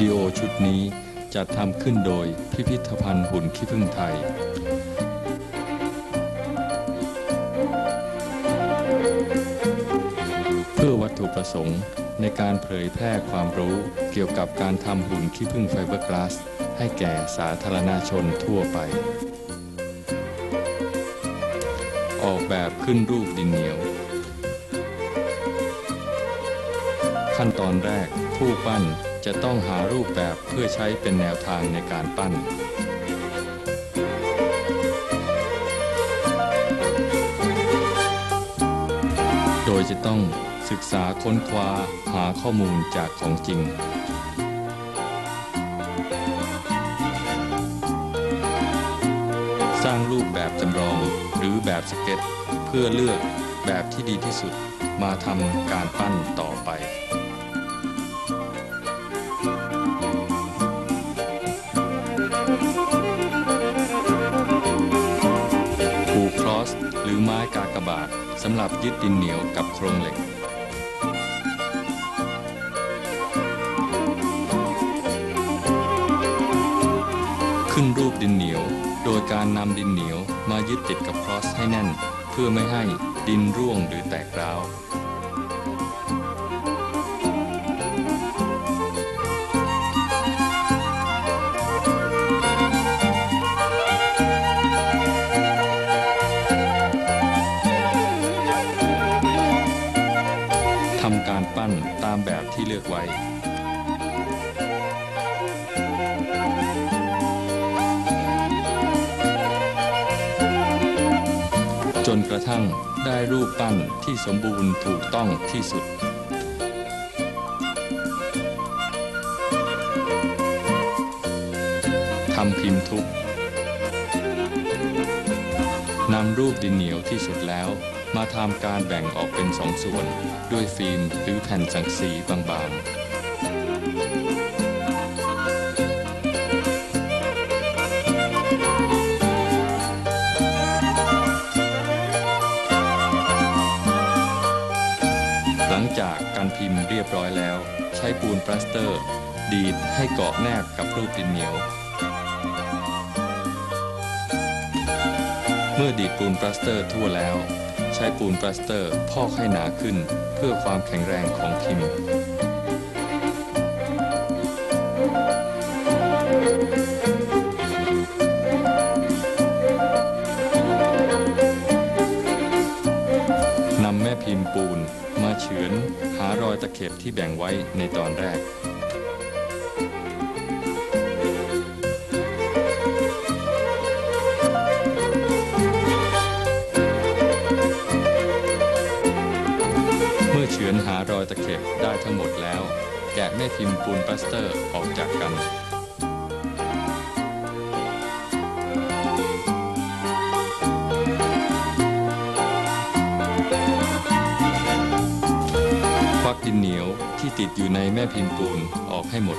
ดีโอชุดนี้จัดทำขึ้นโดยพิพิธภัณฑ์หุ่นขี้ผึ้งไทย เพื่อวัตถุประสงค์ในการเผยแพร่ความรู้เกี่ยวกับการทำหุ่นขี้ผึ้งไฟเบอร์กลาส ให้แก่สาธารณชนทั่วไป ออกแบบขึ้นรูปดินเหนียว ขั้นตอนแรกผู้ปั้น จะต้องหารูปแบบเพื่อใช้เป็นแนวทางในการปั้น โดยจะต้องศึกษาค้นคว้าหาข้อมูลจากของจริงสร้างรูปแบบจำลองหรือแบบสเก็ต เพื่อเลือกแบบที่ดีที่สุดมาทำการปั้นต่อไป รือไม้กากบาทสำหรับยึดดินเหนียวกับโครงเหล็ก ขึ้นรูปดินเหนียว โดยการนำดินเหนียวมายึดติดกับครอสให้แน่น เพื่อไม่ให้ดินร่วงหรือแตกร้าว นกระทั่งได้รูปปั้นที่สมบูรณ์ถูกต้องที่สุด ทำพิมพ์ทุกนำรูปดินเหนียวที่สุดแล้ว มาทำการแบ่งออกเป็นสองส่วน ด้วยฟิล์มหรือแผ่นสังสีบางๆ รียบร้อยแล้ว ใช้ปูนปลาสเตอร์ ดีดให้เกาะแนบกับรูปดินเหนียว เมื่อดีดปูนปลาสเตอร์ทั่วแล้ว ใช้ปูนปลาสเตอร์พอกให้หนาขึ้นเพื่อความแข็งแรงของพิมพ์นำแม่พิมพ์ปูน มาเฉือนหารอยตะเข็บที่แบ่งไว้ในตอนแรก เมื่อเฉือนหารอยตะเข็บได้ทั้งหมดแล้ว แกะแม่พิมพ์ปูนปลาสเตอร์ออกจากกัน ที่ติดอยู่ในแม่พิมพ์ปูนออกให้หมด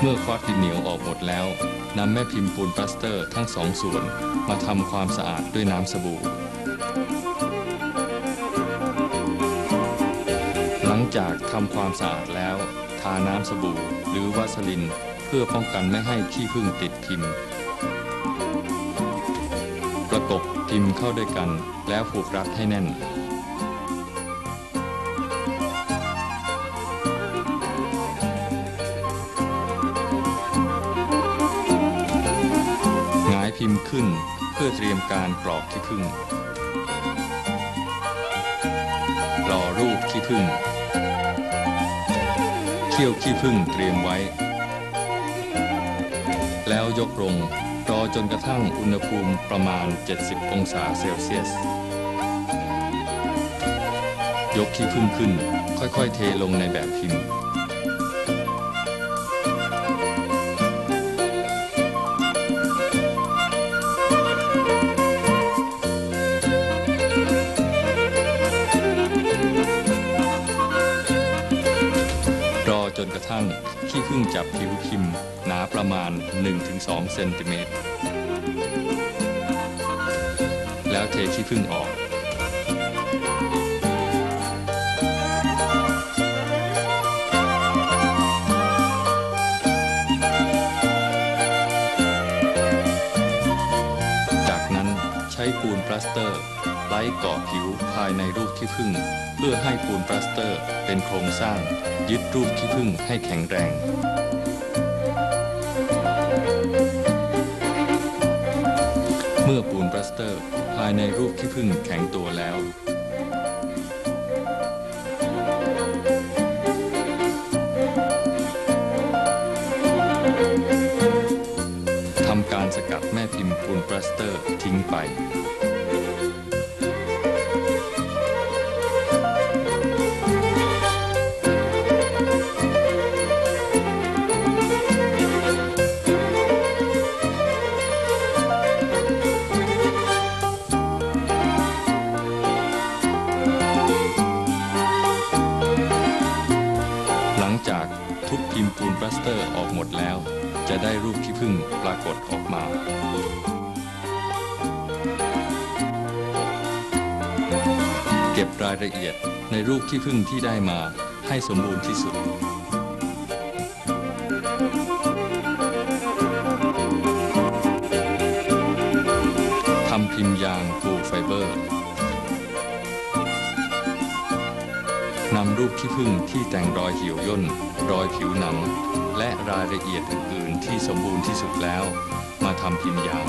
เมื่อควักดินเหนียวออกหมดแล้วนำแม่พิมพ์ปูนปลาสเตอร์ทั้งสองส่วนมาทำความสะอาดด้วยน้ำสบู่ หลังจากทำความสะอาดแล้ว ทาน้ำสบู่หรือวาสลินเพื่อป้องกันไม่ให้ขี้ผึ้งติดพิมพ์ประกบพิมพ์เข้าด้วยกันแล้วผูกรัดให้แน่น ขึ้น เพื่อเตรียมการกรอกขี้ผึ้งรอรูปขี้ผึ้งเคี่ยวขี้ผึ้งเตรียมไว้ แล้วยกลงรอจนกระทั่งอุณหภูมิประมาณ 70 องศาเซลเซียส ยกขี้ผึ้งขึ้น ค่อยๆ เทลงในแบบพิมพ์ นกระทั่งขี้ผึ้งจับผิวพิมพ์หนาประมาณ 1-2 เซนติเมตร แล้วเทขี้ผึ้งออกจากนั้นใช้ปูนพลาสเตอร์ ไล้เกาะผิวภายในรูปขี้ผึ้งเพื่อให้ปูนปลาสเตอร์ เป็นโครงสร้าง ยึดรูปขี้ผึ้งให้แข็งแรงเมื่อปูนปลาสเตอร์ ภายในรูปขี้ผึ้งแข็งตัวแล้ว ก็บรายละเอียดในรูปขี้ผึ้งที่ได้มาให้สมบูรณ์ที่สุด ทำพิมพ์ยางปูไฟเบอร์ นำรูปขี้ผึ้งที่แต่งรอยเหี่ยวย่น รอยผิวหนัง และรายละเอียดอื่น ๆ ที่สมบูรณ์ที่สุดแล้ว มาทำพิมพ์ยาง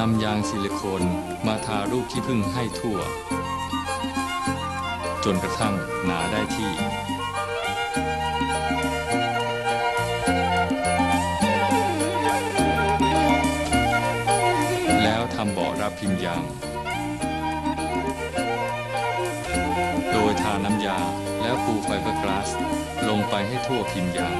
นำยางซิลิโคนมาทารูปขี้ผึ้งให้ทั่ว จนกระทั่งหนาได้ที่ แล้วทำเบาะรับพิมพ์ยาง โดยทาน้ำยาแล้วปูไฟเบอร์กลาส ลงไปให้ทั่วพิมพ์ยาง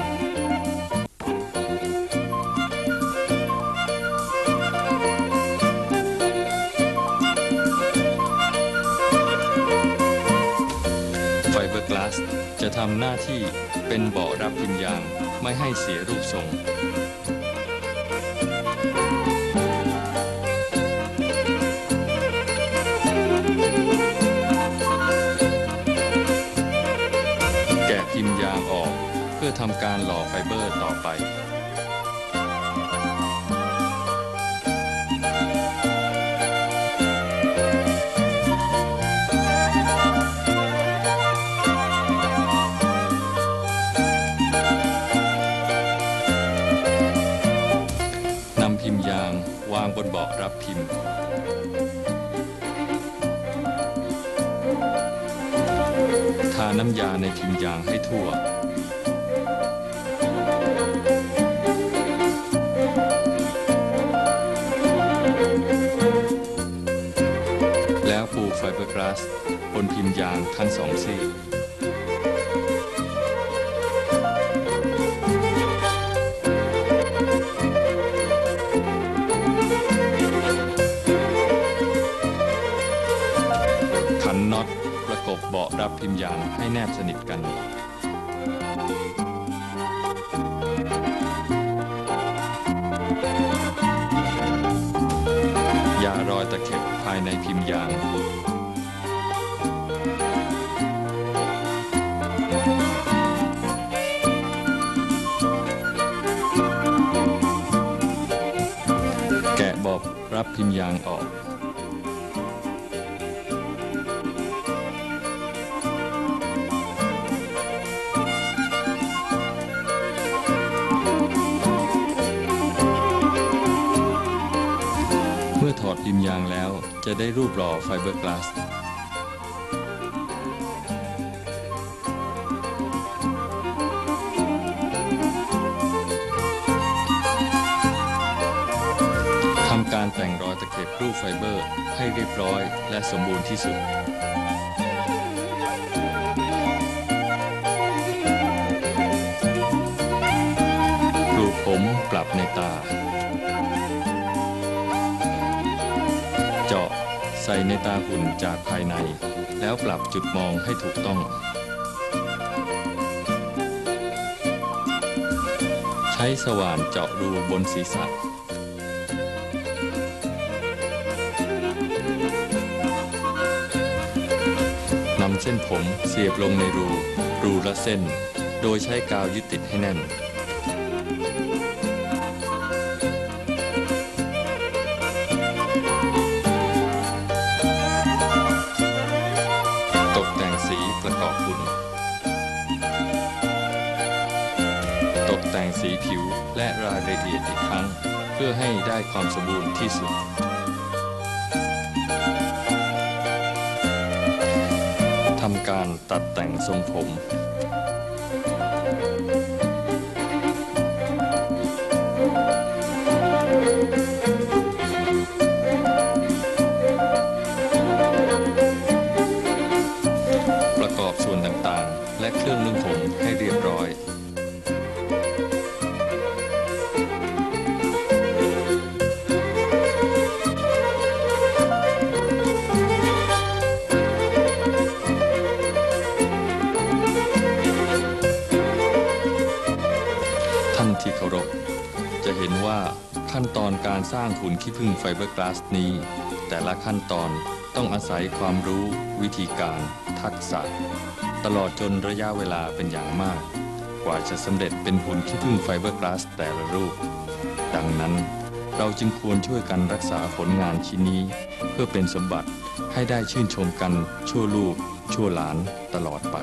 ไฟเบอร์กลาสจะทำหน้าที่เป็นเบาะรับพิมพ์ยางไม่ให้เสียรูปทรงแกะพิมพ์ยางออกเพื่อทำการหล่อไฟเบอร์ต่อไป ทาน้ำยาในพิมยางให้ทั่ว แล้วปูไฟเบอร์กลาสบนพิมพ์ยางทั้งสองซี่ะรับพิมพ์ยางให้แนบสนิทกัน ยารอยตะเข็บภายในพิมพ์ยางแกะบอบรับพิมพ์ยางออก อถอดพิมพ์ยางแล้ว จะได้รูปหล่อไฟเบอร์กลาสทำการแต่งรอยตะเข็บรูปไฟเบอร์ให้เรียบร้อยและสมบูรณ์ที่สุดปลูกผมปรับในตา ใส่ในตาหุ่นจากภายใน แล้วปรับจุดมองให้ถูกต้อง ใช้สว่านเจาะรูบนศีรษะนำเส้นผมเสียบลงในรู รูละเส้น โดยใช้กาวยึดติดให้แน่น แต่งสีผิวและรายละเอียดอีกครั้ง เพื่อให้ได้ความสมบูรณ์ที่สุดทำการตัดแต่งทรงผม ร้างหุ่นขี้ผึ้งไฟเบอร์กลาสนี้ แต่ละขั้นตอนต้องอาศัยความรู้ วิธีการ ทักษะ ตลอดจนระยะเวลาเป็นอย่างมาก กว่าจะสำเร็จเป็นหุ่นขี้ผึ้งไฟเบอร์กลาสแต่ละรูป ดังนั้นเราจึงควรช่วยกันรักษาผลงานชิ้นนี้ เพื่อเป็นสมบัติให้ได้ชื่นชมกันชั่วลูกชั่วหลานตลอดไป